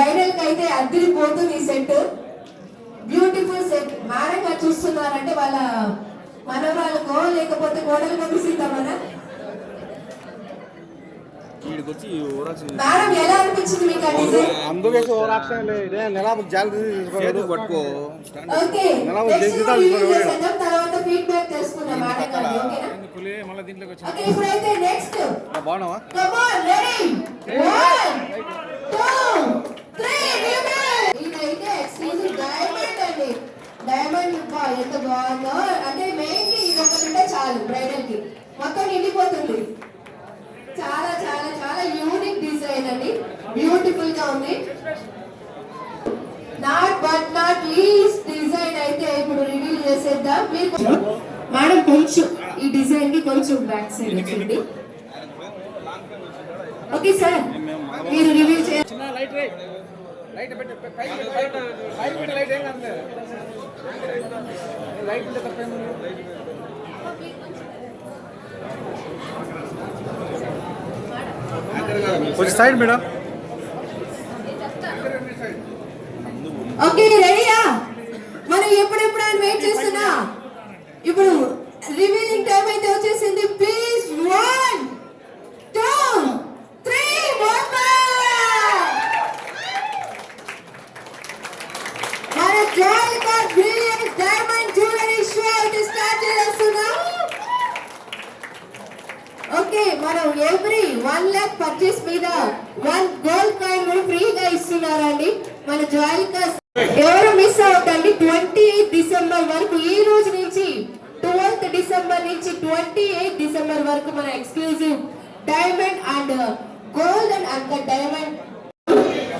బ్రైడల్కి అయితే అద్దరిపోతుంది ఈ సెట్. Beautiful set. మారంగా చూస్తున్నారంటే వాళ్ళ మనవరాలకో లేకపోతే కోడలు కొనిసిద్దామనా డైమండ్ బా ఎంత బాగుందో అంటే మెయిన్ ఇది ఒకటి ఉంటే చాలు బ్రైడల్కి మొత్తం నిండిపోతుంది చాలా చాలా చాలా యూనిక్ డిజైన్ అండి బ్యూటిఫుల్గా ఉంది not but not least design అయితే ఇప్పుడు రివీల్ చేసేద్దాం మీకు మేడం కొంచెం ఈ డిజైన్కి కొంచెం బ్యాక్ సైడ్ వచ్చింది ఓకే సార్ మీరు రివీల్ చేయాలి లైట్ లైట్ లైట్ లైట్ ఏం కాదు లైట్ కొంచెం సైడ్ మేడం. ఓకే రెడీయా మనం ఎప్పుడెప్పుడు ఆయన వెయిట్ చేస్తున్నా? ఇప్పుడు రివీలింగ్ టైం అయితే వచ్చేసింది. ప్లీజ్ వన్ టూ త్రీ మన Joyalukkas brilliant diamond jewellery show అయితే స్టార్ట్ చేస్తున్నాం ఓకే మనం ఎవ్రీ వన్ లాక్ పర్చేస్ మీద వన్ గోల్డ్ కాయిన్ కూడా ఫ్రీగా ఇస్తున్నారండి. మన జ్వాలికాస్ ఎవరు మిస్ అవుతండి ట్వంటీ ఎయిత్ డిసెంబర్ వరకు ఈ రోజు నుంచి ట్వెల్త్ డిసెంబర్ నుంచి ట్వంటీ ఎయిత్ డిసెంబర్ వరకు మన exclusive diamond and gold and and diamond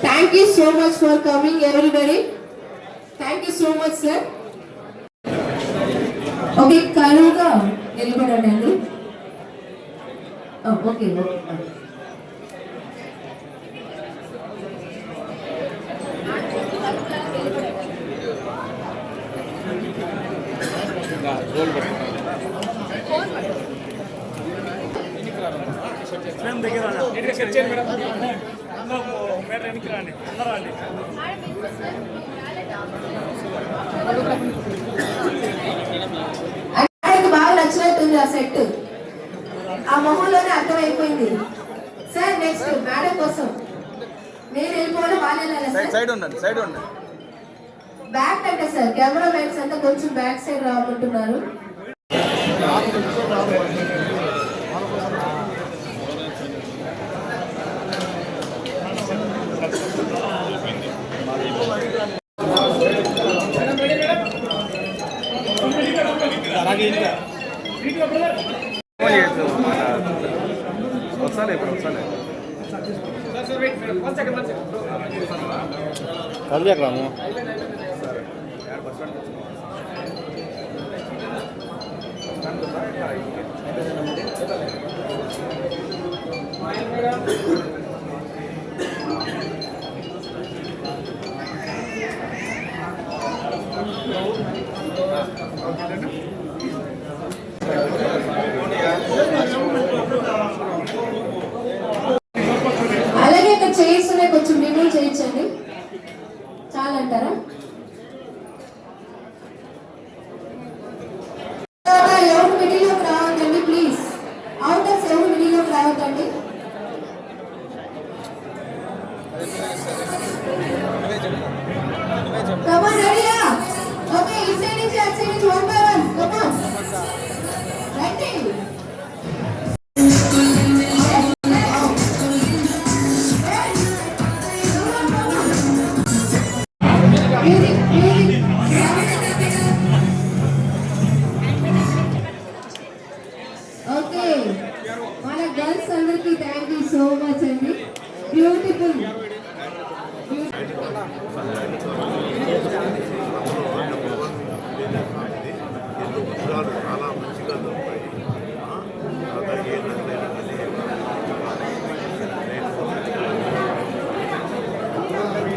thank you so much for coming everybody thank you so much sir okay కలువుగా నిలబడండి Oh, okay, okay. రోల్ పెట్టు నీట్గా సెట్ చేయండి మేడం మేడం వెనక్కి రండి అందరూ రండి ఆయనకి బాగా నచ్చినట్టుంది ఆ సెట్ ఆ మొహంలోనే అర్థమైపోయింది. సార్ నెక్స్ట్ మేడం కోసం నేను వెళ్ళిపోవాలి వాళ్ళు వెళ్ళాలి సైడ్ సార్ సైడ్ ఉండండి సైడ్ ఉండండి. బ్యాక్ అంటే సార్ కెమెరా మ్యాన్స్ అంతా కొంచెం బ్యాక్ సైడ్ రామంటున్నారు ఫోన్ వస్తాలే ఇప్పుడు వస్తాలే కదిలేక రాము. అలాగే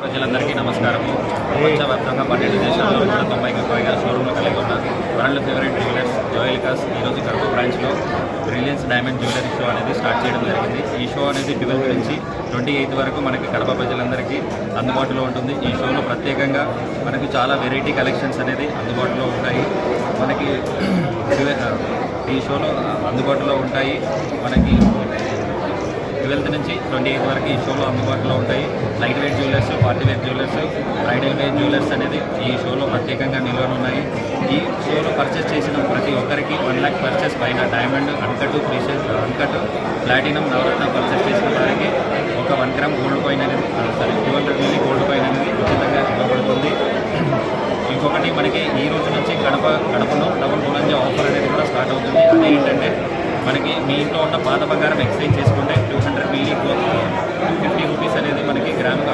ప్రజలందరికీ నమస్కారము. ప్రపంచవ్యాప్తంగా పన్నెండు దేశాల్లో ఉన్న తొంభైకి పైగా షోరూమ్లు కలిగి ఉన్న వరల్డ్ ఫేవరెట్ జ్యువెలర్స్ జోయలికాస్ ఈరోజు కడప బ్రాంచ్లో బ్రిలియన్స్ డైమండ్ జ్యువెలరీ షో అనేది స్టార్ట్ చేయడం జరిగింది. ఈ షో అనేది ట్వెల్వ్ నుంచి ట్వంటీ ఎయిత్ వరకు మనకి కడప ప్రజలందరికీ అందుబాటులో ఉంటుంది. ఈ షోలో ప్రత్యేకంగా మనకు చాలా వెరైటీ కలెక్షన్స్ అనేది అందుబాటులో ఉంటాయి. మనకి ఈ షోలో అందుబాటులో ఉంటాయి. మనకి ట్వెల్త్ నుంచి ట్వంటీ ఎయిత్ వరకు ఈ షోలో అందుబాటులో ఉంటాయి. Light weight jewellers party wear jewellers bridal wear jewellers అనేది ఈ షోలో ప్రత్యేకంగా నిల్వలు ఉన్నాయి. ఈ షోలో పర్చేస్ చేసిన ప్రతి ఒక్కరికి వన్ ల్యాక్ పర్చేస్ పైన diamond uncut precious uncut platinum నవరత్న పర్చేస్ చేసిన వారికి ఒక వన్ గ్రామ్ గోల్డ్ కాయిన్ అనేది sorry two hundred milli gold coin అనేది ఉచితంగా ఇవ్వబడుతుంది. ఇంకొకటి మనకి ఈ రోజు నుంచి కడప కడపలో డబుల్ బులంజా ఆఫర్ అనేది కూడా స్టార్ట్ అవుతుంది. అదే ఏంటంటే మనకి మీ ఇంట్లో ఉన్న పాత బంగారం ఎక్స్చేంజ్ చేసుకుంటే two hundred daily fifty rupees అనేది మనకి గ్రామ్కి